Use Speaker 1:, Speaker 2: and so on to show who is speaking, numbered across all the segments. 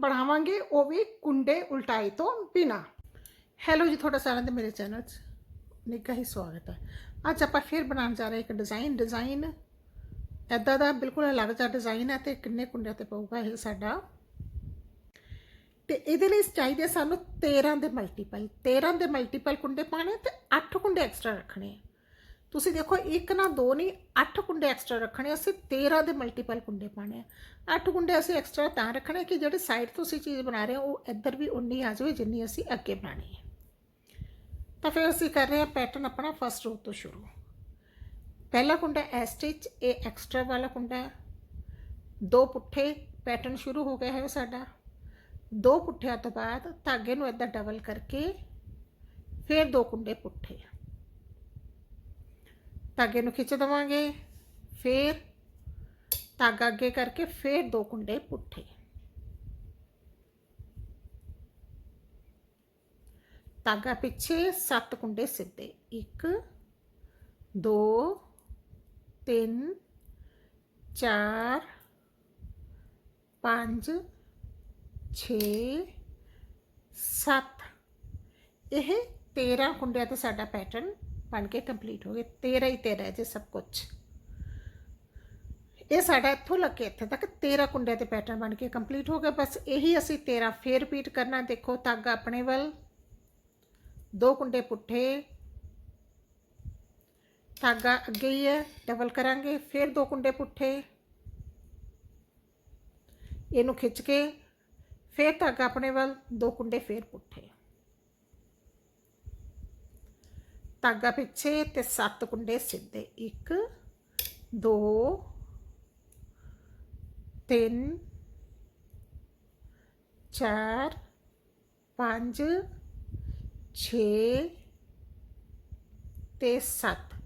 Speaker 1: ਬਣਾਵਾਂਗੇ ਉਹ ਵੀ ਕੁੰਡੇ ਉਲਟਾਈ ਤੋਂ ਬਿਨਾ ਹੈਲੋ ਜੀ ਤੁਹਾਡਾ ਸਾਰਿਆਂ ਦਾ ਮੇਰੇ ਚੈਨਲ 'ਚ ਨਿੱਘਾ ਹੀ ਸਵਾਗਤ ਹੈ ਅੱਜ ਆਪਾਂ ਫਿਰ ਬਣਾਉਣ ਜਾ ਰਹੇ ਇੱਕ ਡਿਜ਼ਾਈਨ ਡਿਜ਼ਾਈਨ ਐਦਾਂ ਦਾ ਬਿਲਕੁਲ ਅਲੱਗ ਜਿਹਾ ਡਿਜ਼ਾਈਨ ਹੈ ਤੇ ਕਿੰਨੇ ਕੁੰਡਿਆਂ ਤੇ ਪਊਗਾ ਇਹ ਸਾਡਾ ਤੇ ਇਹਦੇ ਲਈ ਚਾਹੀਦੇ ਸਾਨੂੰ 13 ਦੇ ਮਲਟੀਪਲ 13 ਦੇ ਮਲਟੀਪਲ ਕੁੰਡੇ ਪਾਣੇ ਤੇ 8 ਕੁੰਡੇ ਐਕਸਟਰਾ ਰੱਖਣੇ ਤੁਸੀਂ ਦੇਖੋ, ਇੱਕ ਨਾ ਦੋ ਨਹੀਂ, ਅੱਠ ਕੁੰਡੇ ਐਕਸਟਰਾ ਰੱਖਣੇ ਅਸੀਂ 13 ਦੇ ਮਲਟੀਪਲ ਕੁੰਡੇ ਪਾਣੇ ਆ। ਅੱਠ ਕੁੰਡੇ ਅਸੀਂ ਐਕਸਟਰਾ ਤਾਂ ਰੱਖਣੇ ਕਿ ਜਿਹੜੇ ਸਾਈਡ ਤੋਂ ਅਸੀਂ ਚੀਜ਼ ਬਣਾ ਰਹੇ ਹਾਂ, ਉਹ ਇੱਧਰ ਵੀ ਉਨੀ ਆ ਜਾਵੇ ਜਿੰਨੀ ਅਸੀਂ ਅੱਗੇ ਬਣਾਣੀ ਹੈ ਤਾਂ ਫਿਰ ਅਸੀਂ ਕਰ ਰਹੇ ਹਾਂ ਪੈਟਰਨ ਆਪਣਾ ਫਸਟ ਰੋ ਤੋਂ ਸ਼ੁਰੂ। ਪਹਿਲਾ ਕੁੰਡਾ ਐ ਸਟਿਚ ਇਹ ਐਕਸਟਰਾ ਵਾਲਾ ਕੁੰਡਾ ਹੈ। ਦੋ ਪੁੱਠੇ ਪੈਟਰਨ ਸ਼ੁਰੂ ਹੋ ਗਿਆ ਹੈ ਸਾਡਾ। ਦੋ ਪੁੱਠਿਆਂ ਤੋਂ ਬਾਅਦ ਧਾਗੇ ਨੂੰ ਇਦਾਂ ਡਬਲ ਕਰਕੇ ਫਿਰ ਦੋ ਕੁੰਡੇ ਪੁੱਠੇ ਧਾਗੇ ਨੂੰ ਖਿੱਚ ਦਵਾਂਗੇ, ਫਿਰ ਧਾਗਾ ਅੱਗੇ ਕਰਕੇ ਫਿਰ ਦੋ ਕੁੰਡੇ ਪੁੱਠੇ। ਧਾਗਾ ਪਿੱਛੇ ਸੱਤ ਕੁੰਡੇ ਸਿੱਧੇ। 1 2 3 4 5 6 7 ਇਹ 13 ਕੁੰਡਿਆਂ ਤੇ ਸਾਡਾ ਪੈਟਰਨ ਬਣ ਕੇ ਕੰਪਲੀਟ ਹੋ ਗਏ। 13 ਹੀ 13 ਜੇ ਸਭ ਕੁਝ ਇਹ ਸਾਡਾ ਇੱਥੋਂ ਲੱਗ ਕੇ ਇੱਥੇ ਤੱਕ 13 ਕੁੰਡਿਆਂ ਤੇ ਪੈਟਰਨ ਬਣ ਕੇ ਕੰਪਲੀਟ ਹੋ ਗਿਆ ਬਸ ਇਹੀ ਅਸੀਂ 13 ਫੇਰ ਰਿਪੀਟ ਕਰਨਾ। ਦੇਖੋ ਧਾਗਾ ਆਪਣੇ ਵੱਲ, ਦੋ ਕੁੰਡੇ ਪੁੱਠੇ ਧਾਗਾ ਅੱਗੇ ਹੀ ਹੈ ਡਬਲ ਕਰਾਂਗੇ, ਫਿਰ ਦੋ ਕੁੰਡੇ ਪੁੱਠੇ, ਇਹਨੂੰ ਖਿੱਚ ਕੇ ਫਿਰ ਧਾਗਾ ਆਪਣੇ ਵੱਲ, ਦੋ ਕੁੰਡੇ ਫੇਰ ਪੁੱਠੇ। ਧਾਗਾ ਪਿੱਛੇ ਤੇ ਸੱਤ ਕੁੰਡੇ ਸਿੱਧੇ। 1 2 3 4 5 6 ਤੇ 7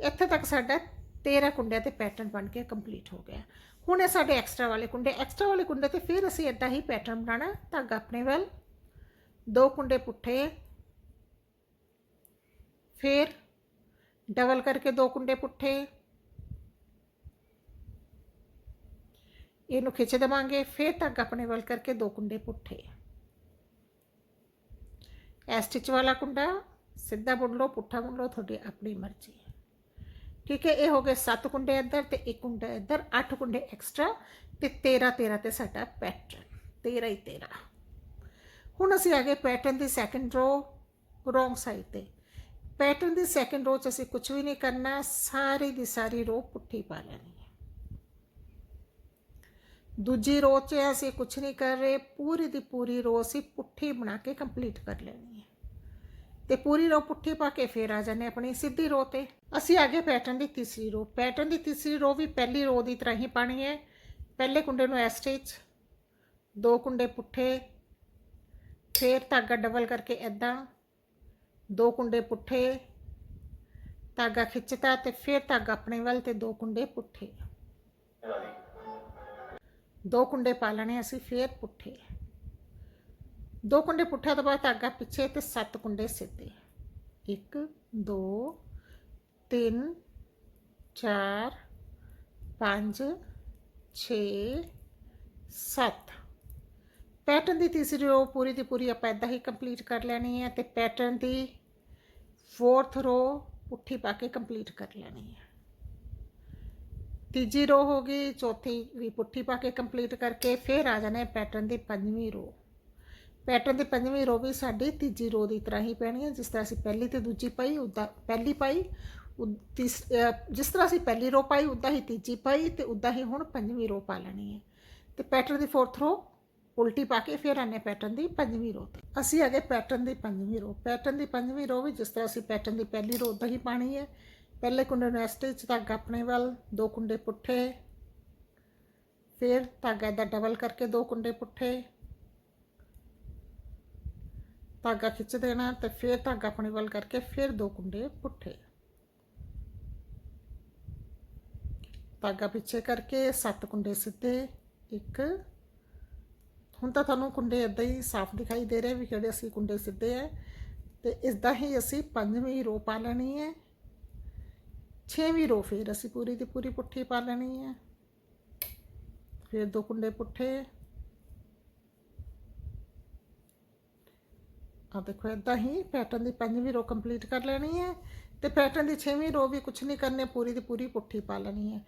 Speaker 1: ਇੱਥੇ ਤੱਕ ਸਾਡਾ 13 ਕੁੰਡਿਆਂ ਤੇ ਪੈਟਰਨ ਬਣ ਕੇ ਕੰਪਲੀਟ ਹੋ ਗਿਆ। ਹੁਣ ਇਹ ਸਾਡੇ ਐਕਸਟਰਾ ਵਾਲੇ ਕੁੰਡੇ। ਐਕਸਟਰਾ ਵਾਲੇ ਕੁੰਡੇ ਤੇ ਫਿਰ ਅਸੀਂ ਇਦਾਂ ਹੀ ਪੈਟਰਨ ਬਣਾਉਣਾ। ਧਾਗਾ ਆਪਣੇ ਵੱਲ। ਦੋ ਕੁੰਡੇ ਪੁੱਠੇ। ਫਿਰ ਡਬਲ ਕਰਕੇ ਦੋ ਕੁੰਡੇ ਪੁੱਠੇ। ਇਹਨੂੰ ਖਿੱਚ ਦੇਵਾਂਗੇ, ਫਿਰ ਤੱਕ ਆਪਣੇ ਵੱਲ ਕਰਕੇ ਦੋ ਕੁੰਡੇ ਪੁੱਠੇ। ਇਹ ਸਟਿਚ ਵਾਲਾ ਕੁੰਡਾ, ਸਿੱਧਾ ਬੁਣ ਲਓ, ਪੁੱਠਾ ਬੁਣ ਲਓ, ਤੁਹਾਡੀ ਆਪਣੀ ਮਰਜ਼ੀ। ਹੈ ਠੀਕ ਹੈ, ਇਹ ਹੋ ਗਏ 7 ਕੁੰਡੇ ਇੱਧਰ ਤੇ ਇੱਕ ਕੁੰਡਾ ਇੱਧਰ 8 ਕੁੰਡੇ ਐਕਸਟਰਾ ਤੇ 13 13 ਤੇ ਸਾਡਾ ਪੈਟਰਨ 13 ਹੀ 13 ਹੁਣ ਅਸੀਂ ਆ ਗਏ ਪੈਟਰਨ ਦੀ ਸੈਕੰਡ ਰੋ ਰੋਂਗ ਸਾਈਡ ਤੇ। ਪੈਟਰਨ ਦੀ ਸੈਕੰਡ ਰੋ 'ਚ ਅਸੀਂ ਕੁਝ ਵੀ ਨਹੀਂ ਕਰਨਾ, ਸਾਰੀ ਦੀ ਸਾਰੀ ਰੋ ਪੁੱਠੀ ਪਾ ਲੈਣੀ ਹੈ। ਦੂਜੀ ਰੋ 'ਚ ਅਸੀਂ ਕੁਝ ਨਹੀਂ ਕਰ ਰਹੇ, ਪੂਰੀ ਦੀ ਪੂਰੀ ਰੋ ਅਸੀਂ ਪੁੱਠੀ ਬਣਾ ਕੇ ਕੰਪਲੀਟ ਕਰ ਲੈਣੀ ਹੈ। ਤੇ ਪੂਰੀ ਰੋ ਪੁੱਠੀ ਪਾ ਕੇ ਫੇਰ ਆ ਜਾਂਦੇ ਆਪਣੀ ਸਿੱਧੀ ਰੋ ਤੇ। ਅਸੀਂ ਅੱਗੇ ਪੈਟਰਨ ਦੀ ਤੀਸਰੀ ਰੋ ਪੈਟਰਨ ਦੀ ਤੀਸਰੀ ਰੋ ਵੀ ਪਹਿਲੀ ਰੋ ਦੀ ਤਰ੍ਹਾਂ ਹੀ ਪਾਣੀ ਹੈ। ਪਹਿਲੇ ਕੁੰਡੇ ਨੂੰ ਐਸ ਸਟਿਚ ਦੋ ਕੁੰਡੇ ਪੁੱਠੇ, ਫੇਰ ਧਾਗਾ ਡਬਲ ਕਰਕੇ ਐਦਾਂ ਦੋ ਕੁੰਡੇ ਪੁੱਠੇ, ਧਾਗਾ ਖਿੱਚਤਾ ਤੇ ਫਿਰ ਧਾਗਾ ਆਪਣੇ ਵੱਲ ਤੇ ਦੋ ਕੁੰਡੇ ਪੁੱਠੇ। ਦੋ ਕੁੰਡੇ ਪਾ ਲੈਣੇ ਅਸੀਂ ਫਿਰ ਪੁੱਠੇ। ਦੋ ਕੁੰਡੇ ਪੁੱਠੇ ਤੋਂ ਬਾਅਦ ਧਾਗਾ ਪਿੱਛੇ ਤੇ ਸੱਤ ਕੁੰਡੇ ਸਿੱਧੇ। 1 2 3 4 5 6 7 ਪੈਟਰਨ ਦੀ ਤੀਸਰੀ ਰੋ ਪੂਰੀ ਦੀ ਪੂਰੀ ਆਪਾਂ ਇਦਾਂ ਹੀ ਕੰਪਲੀਟ ਕਰ ਲੈਣੀ ਹੈ ਤੇ ਪੈਟਰਨ ਦੀ ਫੋਰਥ ਰੋ ਪੁੱਠੀ ਪਾ ਕੇ ਕੰਪਲੀਟ ਕਰ ਲੈਣੀ ਹੈ। ਤੀਜੀ ਰੋ ਹੋ ਗਈ, ਚੌਥੀ ਵੀ ਪੁੱਠੀ ਪਾ ਕੇ ਕੰਪਲੀਟ ਕਰਕੇ ਫਿਰ ਆ ਜਾਣਾ ਪੈਟਰਨ ਦੀ ਪੰਜਵੀਂ ਰੋ ਪੈਟਰਨ ਦੀ ਪੰਜਵੀਂ ਰੋ ਵੀ ਸਾਡੀ ਤੀਜੀ ਰੋ ਦੀ ਤਰ੍ਹਾਂ ਹੀ ਪੈਣੀ ਹੈ, ਜਿਸ ਤਰ੍ਹਾਂ ਅਸੀਂ ਪਹਿਲੀ ਤੇ ਦੂਜੀ ਪਾਈ ਉਦਾਂ ਪਹਿਲੀ ਪਾਈ ਉ- ਜਿਸ ਤਰ੍ਹਾਂ ਅਸੀਂ ਪਹਿਲੀ ਰੋ ਪਾਈ ਉਦਾਂ ਹੀ ਤੀਜੀ ਪਾਈ ਤੇ ਉਦਾਂ ਹੀ ਹੁਣ ਪੰਜਵੀਂ ਰੋ ਪਾ ਲੈਣੀ ਹੈ। ਤੇ ਪੈਟਰਨ ਦੀ ਫੋਰਥ ਰੋ ਉਲਟੀ ਪਾ ਕੇ ਫਿਰ ਆਨੇ ਪੈਟਰਨ ਦੀ ਪੰਜਵੀਂ ਰੋ ਤੇ। ਅਸੀਂ ਗਏ ਪੈਟਰਨ ਦੀ ਪੰਜਵੀਂ ਰੋ ਪੈਟਰਨ ਦੀ ਪੰਜਵੀਂ ਰੋ ਵੀ ਜਿਸ ਤਰ੍ਹਾਂ ਅਸੀਂ ਪੈਟਰਨ ਦੀ ਪਹਿਲੀ ਰੋ ਉਦਾਂ ਹੀ ਪਾਣੀ ਹੈ। ਪਹਿਲੇ ਕੁੰਡੇ ਨੂੰ ਸਟਿਚ ਧਾਗਾ ਆਪਣੇ ਵੱਲ, ਦੋ ਕੁੰਡੇ ਪੁੱਠੇ। ਫਿਰ ਧਾਗਾ ਦਾ ਡਬਲ ਕਰਕੇ ਦੋ ਕੁੰਡੇ ਪੁੱਠੇ। ਧਾਗਾ ਖਿੱਚ ਦੇਣਾ ਤੇ ਫਿਰ ਧਾਗਾ ਆਪਣੇ ਵੱਲ ਕਰਕੇ ਫਿਰ ਦੋ ਕੁੰਡੇ ਪੁੱਠੇ। ਧਾਗਾ ਪਿੱਛੇ ਕਰਕੇ ਸੱਤ ਕੁੰਡੇ ਸਿੱਧੇ, ਇੱਕ ਹੁਣ ਤਾਂ ਤੁਹਾਨੂੰ ਕੁੰਡੇ ਇਦਾਂ ਹੀ ਸਾਫ਼ ਦਿਖਾਈ ਦੇ ਰਹੇ ਵੀ ਕਿਹੜੇ ਅਸੀਂ ਕੁੰਡੇ ਸਿੱਧੇ ਹੈ ਤੇ ਇਸ ਹੀ ਅਸੀਂ ਪੰਜਵੀਂ ਰੋ ਪਾ ਲੈਣੀ ਹੈ। ਛੇਵੀਂ ਰੋ ਫਿਰ ਅਸੀਂ ਪੂਰੀ ਦੀ ਪੂਰੀ ਪੁੱਠੀ ਪਾ ਲੈਣੀ ਹੈ। ਫਿਰ ਦੋ ਕੁੰਡੇ ਪੁੱਠੇ। ਆ ਦੇਖੋ ਇਦਾਂ ਹੀ ਪੈਟਰਨ ਦੀ ਪੰਜਵੀਂ ਰੋ ਕੰਪਲੀਟ ਕਰ ਲੈਣੀ ਹੈ ਤੇ ਪੈਟਰਨ ਦੀ ਛੇਵੀਂ ਰੋ ਵੀ ਕੁਝ ਨਹੀਂ ਕਰਨੇ, ਪੂਰੀ ਦੀ ਪੂਰੀ ਪੁੱਠੀ ਪਾ ਲੈਣੀ ਹੈ।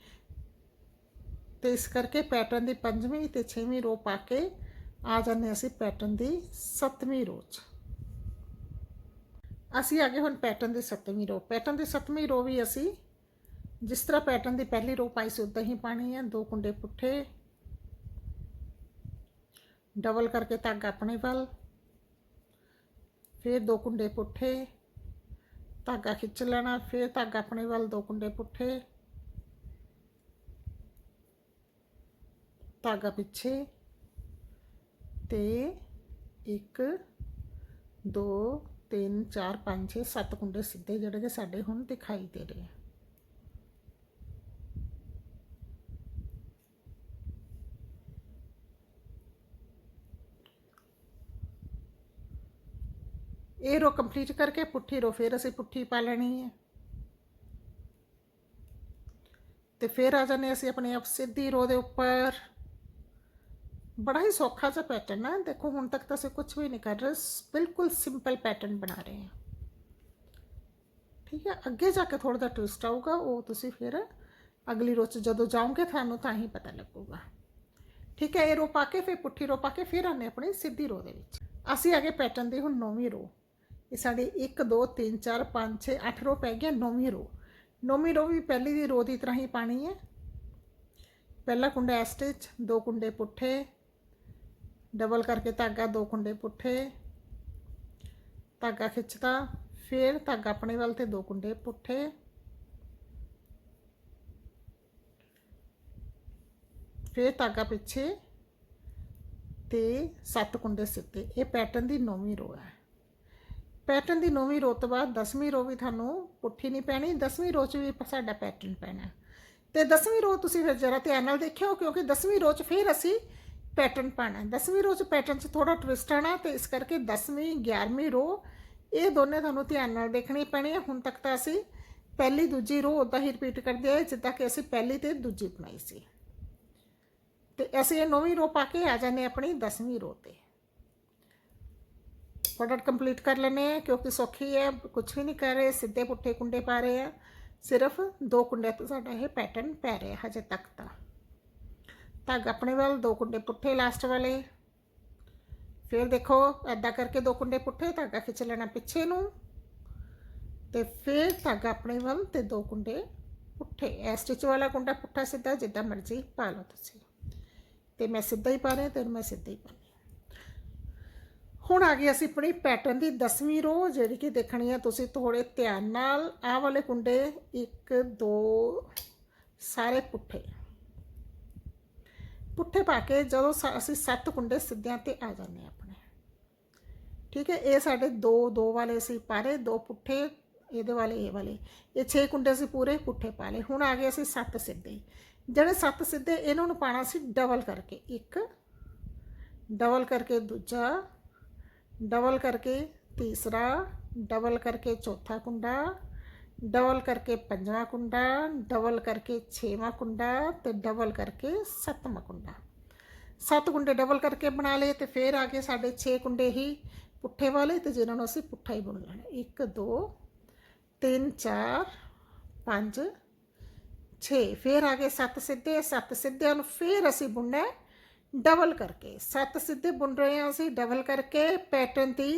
Speaker 1: ਤੇ ਇਸ ਕਰਕੇ ਪੈਟਰਨ ਦੀ ਪੰਜਵੀਂ ਤੇ ਛੇਵੀਂ ਰੋ ਪਾ ਕੇ ਆ ਜਾਂਦੇ ਅਸੀਂ ਪੈਟਰਨ ਦੀ ਸੱਤਵੀਂ ਰੋ 'ਚ। ਅਸੀਂ ਅੱਗੇ ਹੁਣ ਪੈਟਰਨ ਦੀ ਸੱਤਵੀਂ ਰੋ ਪੈਟਰਨ ਦੀ ਸੱਤਵੀਂ ਰੋ ਵੀ ਅਸੀਂ ਜਿਸ ਤਰ੍ਹਾਂ ਪੈਟਰਨ ਦੀ ਪਹਿਲੀ ਰੋ ਪਾਈ ਸੀ, ਉਦਾਂ ਹੀ ਪਾਣੀ ਹੈ। ਦੋ ਕੁੰਡੇ ਪੁੱਠੇ ਡਬਲ ਕਰਕੇ ਧਾਗਾ ਆਪਣੇ ਵੱਲ, ਫਿਰ ਦੋ ਕੁੰਡੇ ਪੁੱਠੇ, ਧਾਗਾ ਖਿੱਚ ਲੈਣਾ, ਫਿਰ ਧਾਗਾ ਆਪਣੇ ਵੱਲ, ਦੋ ਕੁੰਡੇ ਪੁੱਠੇ, ਧਾਗਾ ਪਿੱਛੇ ਤੇ 1 2 3 4 5 6 7 ਕੁੰਡੇ ਸਿੱਧੇ ਜਿਹੜੇ ਕਿ ਸਾਡੇ ਹੁਣ ਦਿਖਾਈ ਦੇ ਰਹੇ ਆ। ਇਹ ਰੋ ਕੰਪਲੀਟ ਕਰਕੇ ਪੁੱਠੀ ਰੋ, ਫਿਰ ਅਸੀਂ ਪੁੱਠੀ ਪਾ ਲੈਣੀ ਹੈ ਤੇ ਫਿਰ ਆ ਜਾਂਦੇ ਅਸੀਂ ਆਪਣੇ ਆਪ ਸਿੱਧੀ ਰੋ ਦੇ ਉੱਪਰ। ਬੜਾ ਹੀ ਸੌਖਾ ਜਿਹਾ ਪੈਟਰਨ ਹੈ ਦੇਖੋ ਹੁਣ ਤੱਕ ਤਾਂ ਅਸੀਂ ਕੁਝ ਵੀ ਨਹੀਂ ਕਰ ਰਹੇ ਸ- ਬਿਲਕੁਲ ਸਿੰਪਲ ਪੈਟਰਨ ਬਣਾ ਰਹੇ ਹਾਂ ਠੀਕ ਹੈ ਅੱਗੇ ਜਾ ਕੇ ਥੋੜਾ ਜਿਹਾ ਟਵਿਸਟ ਆਊਗਾ ਉਹ ਤੁਸੀਂ ਫਿਰ ਅਗਲੀ ਰੋ 'ਚ ਜਦੋਂ ਜਾਓਗੇ ਤੁਹਾਨੂੰ ਤਾਂ ਹੀ ਪਤਾ ਲੱਗੂਗਾ ਠੀਕ ਹੈ ਇਹ ਰੋ ਪਾ ਕੇ ਫਿਰ ਪੁੱਠੀ ਰੋ ਪਾ ਕੇ ਫਿਰ ਆਨੇ ਆਪਣੀ ਸਿੱਧੀ ਰੋ ਦੇ ਵਿੱਚ ਅਸੀਂ ਅੱਗੇ ਪੈਟਰਨ ਦੀ ਹੁਣ ਨੌਵੀਂ ਰੋ ਇਹ ਸਾਡੇ 1 2 3 4 5 6 8 ਰੋ ਪੈ ਗਿਆ ਨੌਵੀਂ ਰੋ ਨੌਵੀਂ ਰੋ ਵੀ ਪਹਿਲੀ ਦੀ ਰੋ ਦੀ ਤਰ੍ਹਾਂ ਹੀ ਪਾਣੀ ਹੈ ਪਹਿਲਾ ਕੁੰਡਾ ਇਸ ਸਟਿਚ ਦੋ ਕੁੰਡੇ ਪੁੱਠੇ ਡਬਲ ਕਰਕੇ ਧਾਗਾ ਦੋ ਕੁੰਡੇ ਪੁੱਠੇ, ਧਾਗਾ ਖਿੱਚਦਾ ਫਿਰ ਧਾਗਾ ਆਪਣੇ ਵੱਲ ਤੇ ਦੋ ਕੁੰਡੇ ਪੁੱਠੇ। ਫਿਰ ਧਾਗਾ ਪਿੱਛੇ ਤੇ ਸੱਤ ਕੁੰਡੇ ਸਿੱਤੇ ਇਹ ਪੈਟਰਨ ਦੀ ਨੌਵੀਂ ਰੋ ਹੈ। ਪੈਟਰਨ ਦੀ ਨੌਵੀਂ ਰੋ ਤੋਂ ਬਾਅਦ 10ਵੀਂ ਰੋ ਵੀ ਤੁਹਾਨੂੰ ਪੁੱਠੀ ਨਹੀਂ ਪੈਣੀ 10ਵੀਂ ਰੋ 'ਚ ਵੀ ਸਾਡਾ ਪੈਟਰਨ ਪੈਣਾ। ਤੇ 10ਵੀਂ ਰੋ ਤੁਸੀਂ ਫਿਰ ਜਰਾ ਧਿਆਨ ਨਾਲ ਦੇਖਿਓ, ਕਿਉਂਕਿ 10ਵੀਂ ਰੋ 'ਚ ਫਿਰ ਅਸੀਂ ਪੈਟਰਨ ਪਾਣਾ 10ਵੀਂ ਰੋ 'ਚ ਪੈਟਰਨ 'ਚ ਥੋੜਾ ਟਵਿਸਟ ਆਣਾ ਤੇ ਇਸ ਕਰਕੇ 10ਵੀਂ 11ਵੀਂ ਰੋ, ਇਹ ਦੋਨੇ ਤੁਹਾਨੂੰ ਧਿਆਨ ਨਾਲ ਦੇਖਣੀ ਪੈਣੀ ਹੈ ਹੁਣ ਤੱਕ ਤਾਂ ਅਸੀਂ ਪਹਿਲੀ, ਦੂਜੀ ਰੋ ਉਦਾਂ ਹੀ ਰਿਪੀਟ ਕਰਦੇ ਆਏ, ਜਿੱਦਾਂ ਕਿ ਅਸੀਂ ਪਹਿਲੀ ਤੇ ਦੂਜੀ ਬਣਾਈ ਸੀ। ਤੇ ਅਸੀਂ ਇਹ ਨੌਵੀਂ ਰੋ ਪਾ ਕੇ ਆ ਜਾਂਦੇ ਆਪਣੀ 10ਵੀਂ ਰੋ ਤੇ। ਪ੍ਰੋਡਕਟ ਕੰਪਲੀਟ ਕਰ ਲੈਣੇ ਆ ਕਿਉਂਕਿ ਸੌਖੀ ਹੈ ਕੁਝ ਵੀ ਨਹੀਂ ਕਰ ਰਹੇ, ਸਿੱਧੇ ਪੁੱਠੇ ਕੁੰਡੇ ਪਾ ਰਹੇ ਆ। ਸਿਰਫ ਦੋ ਕੁੰਡੇ ਤੋਂ ਸਾਡਾ ਇਹ ਪੈਟਰਨ ਪੈ ਰਿਹਾ ਹਜੇ ਤੱਕ ਤਾਂ। ਧਾਗਾ ਆਪਣੇ ਵੱਲ, ਦੋ ਕੁੰਡੇ ਪੁੱਠੇ ਲਾਸਟ ਵਾਲੇ। ਫਿਰ ਦੇਖੋ ਐਦਾਂ ਕਰਕੇ ਦੋ ਕੁੰਡੇ ਪੁੱਠੇ, ਧਾਗਾ ਖਿੱਚ ਲੈਣਾ ਪਿੱਛੇ ਨੂੰ। ਤੇ ਫਿਰ ਧਾਗਾ ਆਪਣੇ ਵੱਲ ਤੇ ਦੋ ਕੁੰਡੇ ਪੁੱਠੇ। ਇਹ ਸਟਿਚ ਵਾਲਾ ਕੁੰਡਾ ਪੁੱਠਾ ਸਿੱਧਾ, ਜਿੱਦਾਂ ਮਰਜ਼ੀ ਪਾ ਲਓ ਤੁਸੀਂ। ਤੇ ਮੈਂ ਸਿੱਧਾ ਹੀ ਪਾ ਰਿਹਾ, ਤੇ ਮੈਂ ਸਿੱਧਾ ਹੀ ਪਾ ਹੁਣ ਆ ਗਈ ਅਸੀਂ ਆਪਣੀ ਪੈਟਰਨ ਦੀ 10ਵੀਂ ਰੋ ਜਿਹੜੀ ਕਿ ਦੇਖਣੀ ਹੈ ਤੁਸੀਂ ਥੋੜੇ ਧਿਆਨ ਨਾਲ। ਆਹ ਵਾਲੇ ਕੁੰਡੇ 1 2 ਸਾਰੇ ਪੁੱਠੇ। ਪੁੱਠੇ ਪਾ ਕੇ ਜਦੋਂ ਸ- ਅਸੀਂ ਸੱਤ ਕੁੰਡੇ ਸਿੱਧਿਆਂ ਤੇ ਆ ਜਾਂਦੇ ਹਾਂ ਆਪਣੇ। ਠੀਕ ਹੈ, ਇਹ ਸਾਡੇ ਦੋ ਦੋ ਵਾਲੇ ਅਸੀਂ ਪਾਰੇ ਦੋ ਪੁੱਠੇ, ਇਹਦੇ ਵਾਲੇ, ਇਹ ਵਾਲੇ। ਇਹ 6 ਕੁੰਡੇ ਅਸੀਂ ਪੂਰੇ ਪੁੱਠੇ ਪਾ ਲਏ ਹੁਣ ਆ ਗਏ ਅਸੀਂ ਸੱਤ ਸਿੱਧੇ। ਜਿਹੜੇ ਸੱਤ ਸਿੱਧੇ, ਇਹਨਾਂ ਨੂੰ ਪਾਣਾ ਸੀ ਡਬਲ ਕਰਕੇ। ਇੱਕ, ਡਬਲ ਕਰਕੇ ਦੂਜਾ, ਡਬਲ ਕਰਕੇ ਤੀਸਰਾ, ਡਬਲ ਕਰਕੇ ਚੌਥਾ ਕੁੰਡਾ ਡਬਲ ਕਰਕੇ ਪੰਜਵਾਂ ਕੁੰਡਾ ਡਬਲ ਕਰਕੇ ਛੇਵਾਂ ਕੁੰਡਾ ਤੇ ਡਬਲ ਕਰਕੇ ਸੱਤਵਾਂ ਕੁੰਡਾ ਸੱਤ ਕੁੰਡੇ ਡਬਲ ਕਰਕੇ ਬਣਾ ਲਏ ਤੇ ਫਿਰ ਆ ਗਏ ਸਾਡੇ 6 ਕੁੰਡੇ ਹੀ ਪੁੱਠੇ ਵਾਲੇ ਤੇ ਜਿਹਨਾਂ ਨੂੰ ਅਸੀਂ ਪੁੱਠਾ ਹੀ ਬੁਣ ਲੈਣਾ 1 2 3 4 5 6 ਫਿਰ ਆ ਗਏ ਸੱਤ ਸਿੱਧੇ ਸੱਤ ਸਿੱਧਿਆਂ ਨੂੰ ਫਿਰ ਅਸੀਂ ਬੁਣਨਾ ਡਬਲ ਕਰਕੇ ਸੱਤ ਸਿੱਧੇ ਬੁਣ ਰਹੇ ਹਾਂ ਅਸੀਂ ਡਬਲ ਕਰਕੇ ਪੈਟਰਨ ਦੀ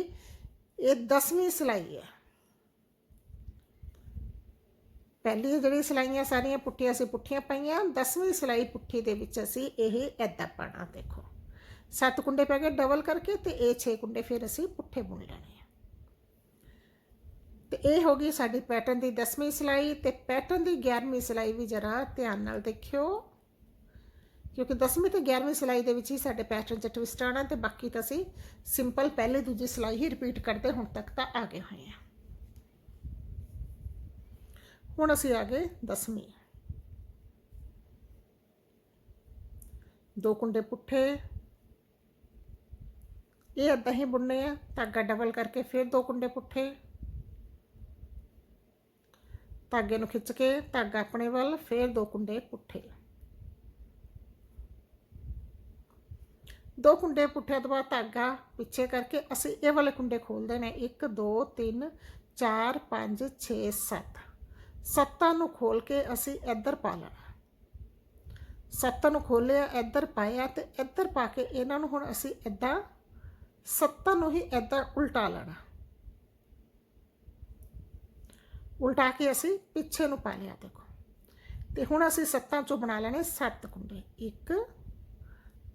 Speaker 1: ਇਹ 10ਵੀਂ ਸਿਲਾਈ ਹੈ ਪਹਿਲੀ ਜਿਹੜੀ ਸਿਲਾਈਆਂ ਸਾਰੀਆਂ ਪੁੱਠੀਆਂ ਸੀ ਪੁੱਠੀਆਂ ਪਾਈਆਂ 10ਵੀਂ ਸਿਲਾਈ ਪੁੱਠੀ ਦੇ ਵਿੱਚ ਅਸੀਂ ਇਹ ਐਦਾਂ ਪਾਣਾ ਦੇਖੋ। ਸੱਤ ਕੁੰਡੇ ਪੈ ਗਏ ਡਬਲ ਕਰਕੇ ਤੇ ਇਹ 6 ਕੁੰਡੇ ਫਿਰ ਅਸੀਂ ਪੁੱਠੇ ਬੁਣ ਲੈਣੇ ਆ। ਤੇ ਇਹ ਹੋ ਗਈ ਸਾਡੀ ਪੈਟਰਨ ਦੀ 10ਵੀਂ ਸਿਲਾਈ ਤੇ ਪੈਟਰਨ ਦੀ 11ਵੀਂ ਸਿਲਾਈ ਵੀ ਜਰਾ ਧਿਆਨ ਨਾਲ ਦੇਖਿਓ। ਕਿਉਂਕਿ 10ਵੀਂ ਤੇ 11ਵੀਂ ਸਿਲਾਈ ਦੇ ਵਿੱਚ ਹੀ ਸਾਡੇ ਪੈਟਰਨ 'ਚ ਟਵਿਸਟ ਆਣਾ ਤੇ ਬਾਕੀ ਤਾਂ ਅਸੀਂ ਸਿੰਪਲ ਪਹਿਲੇ ਦੂਜੀ ਸਿਲਾਈ ਹੀ ਰਿਪੀਟ ਕਰਦੇ, ਹੁਣ ਤੱਕ ਤਾਂ ਆ ਗਏ ਹੋਏ ਆ। ਹੁਣ ਅਸੀਂ ਆ ਗਏ 10ਵੀਂ ਦੋ ਕੁੰਡੇ ਪੁੱਠੇ। ਇਹ ਅੱਧਾ ਹੀ ਬੁਣਨੇ ਆ, ਧਾਗਾ ਡਬਲ ਕਰਕੇ ਫਿਰ ਦੋ ਕੁੰਡੇ ਪੁੱਠੇ। ਧਾਗੇ ਨੂੰ ਖਿੱਚ ਕੇ ਧਾਗਾ ਆਪਣੇ ਵੱਲ, ਫਿਰ ਦੋ ਕੁੰਡੇ ਪੁੱਠੇ। ਦੋ ਕੁੰਡੇ ਪੁੱਠੇ ਤੋਂ ਬਾਅਦ ਧਾਗਾ ਪਿੱਛੇ ਕਰਕੇ ਅਸੀਂ ਇਹ ਵਾਲੇ ਕੁੰਡੇ ਖੋਲਦੇ ਨੇ। 1 2 3 4 5 6 7 ਸੱਤਾਂ ਨੂੰ ਖੋਲ ਕੇ ਅਸੀਂ ਇੱਧਰ ਪਾ ਲੈਣਾ। ਸੱਤਾਂ ਨੂੰ ਖੋਲਿਆ, ਇੱਧਰ ਪਾਇਆ ਤੇ ਇੱਧਰ ਪਾ ਕੇ ਇਹਨਾਂ ਨੂੰ ਹੁਣ ਅਸੀਂ ਇੱਦਾਂ ਸੱਤਾਂ ਨੂੰ ਹੀ ਇੱਦਾਂ ਉਲਟਾ ਲੈਣਾ। ਉਲਟਾ ਕੇ ਅਸੀਂ ਪਿੱਛੇ ਨੂੰ ਪਾ ਲਿਆ ਦੇਖੋ। ਤੇ ਹੁਣ ਅਸੀਂ ਸੱਤਾਂ ਚੋਂ ਬਣਾ ਲੈਣੇ ਸੱਤ ਕੁੰਡੇ। 1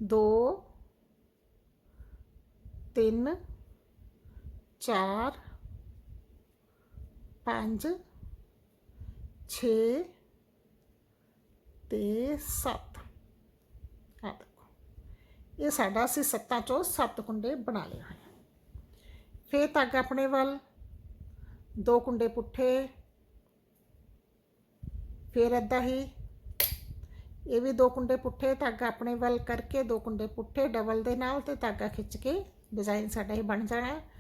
Speaker 1: 2 3 4 5 6 ਤੇ 7 ਆ ਦੇਖੋ। ਇਹ ਸਾਡਾ ਅਸੀਂ ਸੱਤਾਂ ਚੋਂ ਸੱਤ ਕੁੰਡੇ ਬਣਾ ਲਏ ਹੋਏ ਆ। ਫਿਰ ਤੱਕ ਆਪਣੇ ਵੱਲ ਦੋ ਕੁੰਡੇ ਪੁੱਠੇ। ਫਿਰ ਏਦਾਂ ਹੀ ਇਹ ਵੀ ਦੋ ਕੁੰਡੇ ਪੁੱਠੇ ਧਾਗਾ ਆਪਣੇ ਵੱਲ ਕਰਕੇ ਦੋ ਕੁੰਡੇ ਪੁੱਠੇ, ਡਬਲ ਦੇ ਨਾਲ ਤੇ ਧਾਗਾ ਖਿੱਚ ਕੇ ਡਿਜ਼ਾਈਨ ਸਾਡਾ ਹੀ ਬਣ ਜਾਣਾ। ਹੈ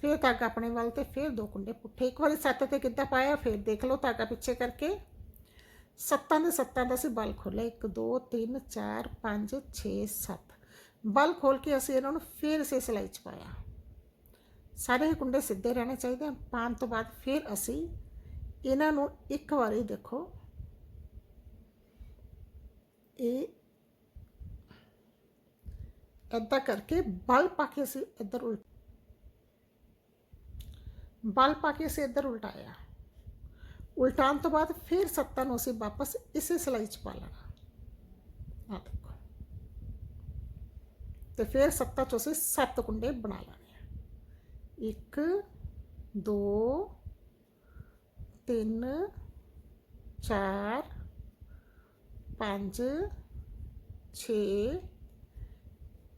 Speaker 1: ਫਿਰ ਧਾਗਾ ਆਪਣੇ ਵੱਲ ਤੇ ਫਿਰ ਦੋ ਕੁੰਡੇ ਪੁੱਠੇ। ਇੱਕ ਵਾਰੀ ਸੱਤ ਤੇ ਕਿੱਦਾਂ ਪਾਇਆ, ਫਿਰ ਦੇਖ ਲਓ ਧਾਗਾ ਪਿੱਛੇ ਕਰਕੇ। ਸੱਤਾਂ ਦੇ ਸੱਤਾਂ ਦਾ ਅਸੀਂ ਬਲ ਖੋਲਿਆ 1 2 3 4 5 6 7 ਬਲ ਖੋਲ ਕੇ ਅਸੀਂ ਇਹਨਾਂ ਨੂੰ ਫਿਰ ਇਸੇ ਸਿਲਾਈ ਚ ਪਾਇਆ। ਸਾਰੇ ਹੀ ਕੁੰਡੇ ਸਿੱਧੇ ਰਹਿਣੇ ਚਾਹੀਦੇ ਹਨ ਪਾਉਣ ਤੋਂ ਬਾਅਦ ਫਿਰ ਅਸੀਂ ਇਹਨਾਂ ਨੂੰ ਇੱਕ ਵਾਰੀ ਦੇਖੋ। ਇਹ ਏਦਾਂ ਕਰਕੇ ਬਲ ਪਾ ਕੇ ਅਸੀਂ ਇੱਧਰ ਉਲਟ ਬਲ ਪਾ ਕੇ ਅਸੀਂ ਇੱਧਰ ਉਲਟਾਇਆ ਉਲਟਾਉਣ ਤੋਂ ਬਾਅਦ ਫਿਰ ਸੱਤਾਂ ਨੂੰ ਅਸੀਂ ਵਾਪਸ ਇਸੇ ਸਿਲਾਈ 'ਚ ਪਾ ਲੈਣਾ ਆ ਦੇਖੋ ਤੇ ਫਿਰ ਸੱਤਾਂ 'ਚੋਂ ਅਸੀਂ ਸੱਤ ਕੁੰਡੇ ਬਣਾ ਲੈਣੇ ਇੱਕ ਦੋ ਤਿੰਨ ਚਾਰ ਪੰਜ ਛੇ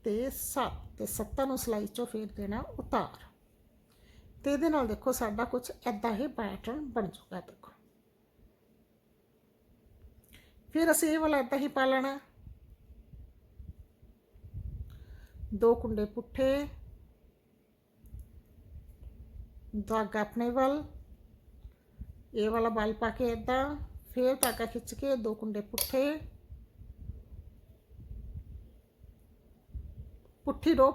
Speaker 1: ਤੇ 7 ਤੇ ਸੱਤਾਂ ਨੂੰ ਸਿਲਾਈ 'ਚੋਂ ਫੇਰ ਦੇਣਾ ਉਤਾਰ ਤੇ ਇਹਦੇ ਨਾਲ ਦੇਖੋ ਸਾਡਾ ਕੁਝ ਐਦਾਂ ਹੀ ਪੈਟਰਨ ਬਣ ਜਾਊਗਾ, ਦੇਖੋ। ਫਿਰ ਅਸੀਂ ਇਹ ਵਾਲਾ ਐਦਾਂ ਹੀ ਪਾ ਲੈਣਾ। ਦੋ ਕੁੰਡੇ ਪੁੱਠੇ। ਧਾਗਾ ਆਪਣੇ ਵੱਲ। ਇਹ ਵਾਲਾ ਬਲ ਪਾ ਕੇ ਐਦਾਂ ਫਿਰ ਧਾਗਾ ਖਿੱਚ ਕੇ ਦੋ ਕੁੰਡੇ ਪੁੱਠੇ। ਪੁੱਠੀ ਰੋ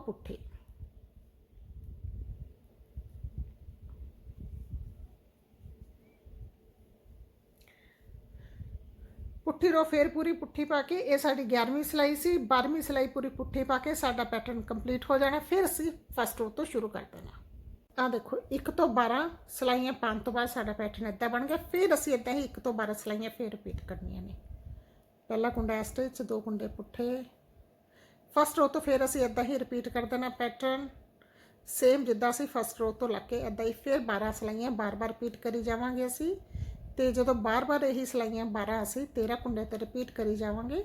Speaker 1: ਪੁੱਠੀ ਪੁੱਠੀ ਰੋ ਫੇਰ ਪੂਰੀ ਪੁੱਠੀ ਪਾ ਕੇ ਇਹ ਸਾਡੀ 11ਵੀਂ ਸਿਲਾਈ ਸੀ 12ਵੀਂ ਸਿਲਾਈ ਪੂਰੀ ਪੁੱਠੀ ਪਾ ਕੇ ਸਾਡਾ ਪੈਟਰਨ ਕੰਪਲੀਟ ਹੋ ਜਾਣਾ, ਫਿਰ ਅਸੀਂ ਫਸਟ ਰੋ ਤੋਂ ਸ਼ੁਰੂ ਕਰ ਦੇਣਾ। ਆ ਦੇਖੋ 1 ਤੋਂ 12 ਸਿਲਾਈਆਂ ਪਾਉਣ ਤੋਂ ਬਾਅਦ ਸਾਡਾ ਪੈਟਰਨ ਇਦਾਂ ਬਣ ਗਿਆ, ਫਿਰ ਅਸੀਂ ਇਦਾਂ ਹੀ 1 ਤੋਂ 12 ਸਿਲਾਈਆਂ ਫੇਰ ਰਿਪੀਟ ਕਰਨੀਆਂ ਨੇ। ਪਹਿਲਾ ਕੁੰਡਾ ਇਸ ਵਿੱਚ ਦੋ ਕੁੰਡੇ ਪੁੱਠੇ। ਫਸਟ ਰੋ ਤੋਂ ਫਿਰ ਅਸੀਂ ਇਦਾਂ ਹੀ ਰਿਪੀਟ ਕਰ ਦੇਣਾ ਪੈਟਰਨ ਸੇਮ ਜਿੱਦਾਂ ਅਸੀਂ ਫਸਟ ਰੋ ਤੋਂ ਲੱਗ ਕੇ ਇਦਾਂ ਹੀ ਫਿਰ 12 ਸਿਲਾਈਆਂ ਬਾਰ-ਬਾਰ ਰਿਪੀਟ ਕਰੀ ਜਾਵਾਂਗੇ ਅਸੀਂ। ਤੇ ਜਦੋਂ ਬਾਰ-ਬਾਰ ਇਹੀ ਸਿਲਾਈਆਂ 12 ਅਸੀਂ 13 ਕੁੰਡੇ ਤੇ ਰਿਪੀਟ ਕਰੀ ਜਾਵਾਂਗੇ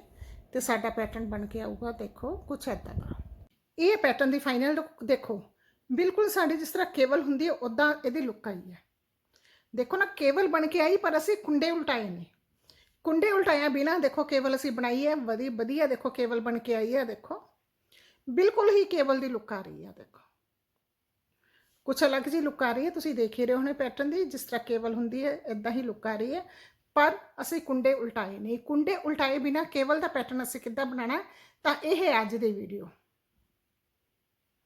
Speaker 1: ਤੇ ਸਾਡਾ ਪੈਟਰਨ ਬਣ ਕੇ ਆਊਗਾ, ਦੇਖੋ, ਕੁਛ ਐਦਾਂ ਦਾ। ਇਹ ਪੈਟਰਨ ਦੀ ਫਾਈਨਲ ਲੁੱਕ ਦੇਖੋ, ਬਿਲਕੁਲ ਸਾਡੀ ਜਿਸ ਤਰ੍ਹਾਂ ਕੇਵਲ ਹੁੰਦੀ ਹੈ ਉਦਾਂ ਇਹਦੀ ਲੁੱਕ ਆਈ ਹੈ। ਦੇਖੋ ਨਾ, ਕੇਵਲ ਬਣ ਕੇ ਆਈ, ਪਰ ਅਸੀਂ ਕੁੰਡੇ ਉਲਟਾਏ ਨੇ। ਕੁੰਡੇ ਉਲਟਾਇਆ ਬਿਨਾ ਦੇਖੋ ਕੇਵਲ ਅਸੀਂ ਬਣਾਈ ਹੈ ਵਧੀ ਵਧੀਆ ਦੇਖੋ ਕੇਵਲ ਬਣ ਕੇ ਆਈ ਹੈ, ਦੇਖੋ। ਬਿਲਕੁਲ ਹੀ ਕੇਵਲ ਦੀ ਲੁੱਕ ਆ ਰਹੀ ਹੈ, ਦੇਖੋ। ਕੁਛ ਅਲੱਗ ਜੀ ਲੁੱਕ ਆ ਰਹੀ ਹੈ, ਤੁਸੀਂ ਦੇਖ ਹੀ ਰਹੇ ਹੋਣੇ ਪੈਟਰਨ ਦੀ, ਜਿਸ ਤਰ੍ਹਾਂ ਕੇਵਲ ਹੁੰਦੀ ਹੈ ਇਦਾਂ ਹੀ ਲੁੱਕ ਆ ਰਹੀ ਹੈ। ਪਰ ਅਸੀਂ ਕੁੰਡੇ ਉਲਟਾਏ ਨਹੀਂ ਕੁੰਡੇ ਉਲਟਾਏ ਬਿਨਾ ਕੇਵਲ ਦਾ ਪੈਟਰਨ ਅਸੀਂ ਕਿੱਦਾਂ ਬਣਾਉਣਾ ਤਾਂ ਇਹ ਹੈ ਅੱਜ ਦੀ ਵੀਡੀਓ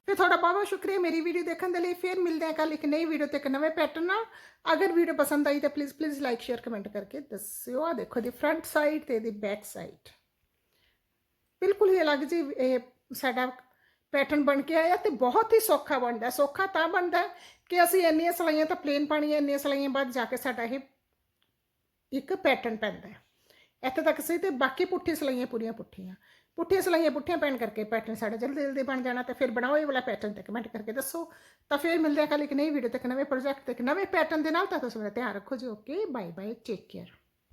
Speaker 1: ਫਿਰ ਤੁਹਾਡਾ ਬਹੁਤ ਬਹੁਤ ਸ਼ੁਕਰੀਆ ਮੇਰੀ ਵੀਡੀਓ ਦੇਖਣ ਦੇ ਲਈ, ਫਿਰ ਮਿਲਦੇ ਹਾਂ ਕੱਲ ਇੱਕ ਨਈ ਵੀਡੀਓ ਤੇ ਇੱਕ ਨਵੇਂ ਪੈਟਰਨ ਨਾਲ। ਅਗਰ ਵੀਡੀਓ ਪਸੰਦ ਆਈ ਤਾਂ please please like share comment ਕਰਕੇ ਦੱਸਿਓ। ਆ ਦੇਖੋ ਦੀ ਫਰੰਟ ਸਾਈਡ ਤੇ ਦੀ ਬੈਕ ਸਾਈਡ ਬਿਲਕੁਲ ਹੀ ਅਲੱਗ ਜੀ ਇਹ ਸਾਡਾ ਪੈਟਰਨ ਬਣ ਕੇ ਆਇਆ ਤੇ ਬਹੁਤ ਹੀ ਸੌਖਾ ਬਣਦਾ ਸੌਖਾ ਤਾਂ ਬਣਦਾ ਕਿ ਅਸੀਂ ਇੰਨੀਆਂ ਸਲਾਈਆਂ ਤਾਂ ਪਲੇਨ ਪਾਣੀਆਂ ਇੰਨੀਆਂ ਸਲਾਈਆਂ ਬਾਅਦ ਜਾ ਕੇ ਸਾਡਾ ਇਹ ਇੱਕ ਪੈਟਰਨ ਪੈਂਦਾ ਹੈ ਇੱਥੇ ਤੱਕ ਸਹੀ ਤੇ ਬਾਕੀ ਪੁੱਠੀ ਸਲਾਈਆਂ ਪੂਰੀਆਂ ਪੁੱਠੀਆਂ ਪੁੱਠੀਆਂ ਸਲਾਈਆਂ ਪੁੱਠੀਆਂ ਪੈਣ ਕਰਕੇ ਪੈਟਰਨ ਸਾਡਾ ਜਲਦੀ ਜਲਦੀ ਬਣ ਜਾਣਾ ਤੇ ਫਿਰ ਬਣਾਓ ਇਹ ਵਾਲਾ ਪੈਟਰਨ ਤੇ ਕਮੈਂਟ ਕਰਕੇ ਦੱਸੋ ਤਾਂ ਫਿਰ ਮਿਲਦੇ ਆ ਕੱਲ ਇੱਕ ਨਈ ਵੀਡੀਓ ਤੇ ਇੱਕ ਨਵੇਂ ਪ੍ਰੋਜੈਕਟ ਤੇ ਇੱਕ ਨਵੇਂ ਪੈਟਰਨ ਦੇ ਨਾਲ ਤਾਂ ਤੁਸੀਂ ਮੇਰਾ ਧਿਆਨ ਰੱਖੋ ਜੀ okay bye bye take care